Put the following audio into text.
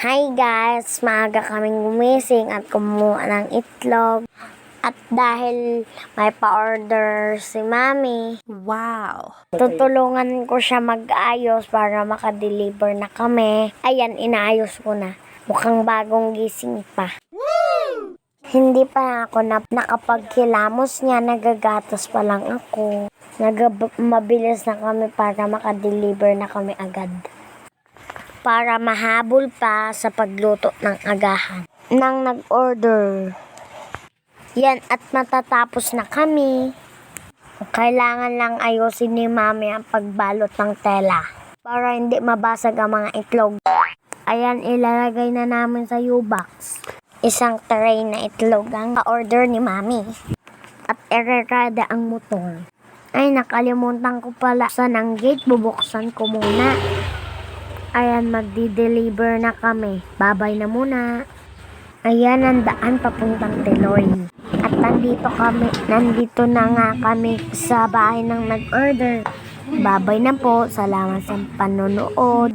Hi guys! Maaga kaming gumising at kumuha ng itlog. At dahil may pa-order si Mami, Wow. tutulungan ko siya mag-ayos para makadeliver na kami. Ayan, inaayos ko na. Mukhang bagong gising pa. Hindi pa ako na nakapagkilamos niya, nagagatas pa lang ako. Mabilis na kami para makadeliver na kami agad. Para mahabol pa sa pagluto ng agahan. Nang nag-order. Yan, at matatapos na kami. Kailangan lang ayusin ni Mami ang pagbalot ng tela. Para hindi mabasag ang mga itlog. Ayan, ilalagay na namin sa U-box. Isang tray na itlog ang order ni Mami. At ererada ang motor. Ay, nakalimutan ko pala sa ng gate. Bubuksan ko muna. Ayan, magdi-deliver na kami. Babay na muna. Ayan ang daan papuntang Deloy. At nandito kami, nandito na nga kami sa bahay ng nag-order. Babay na po. Salamat sa panonood.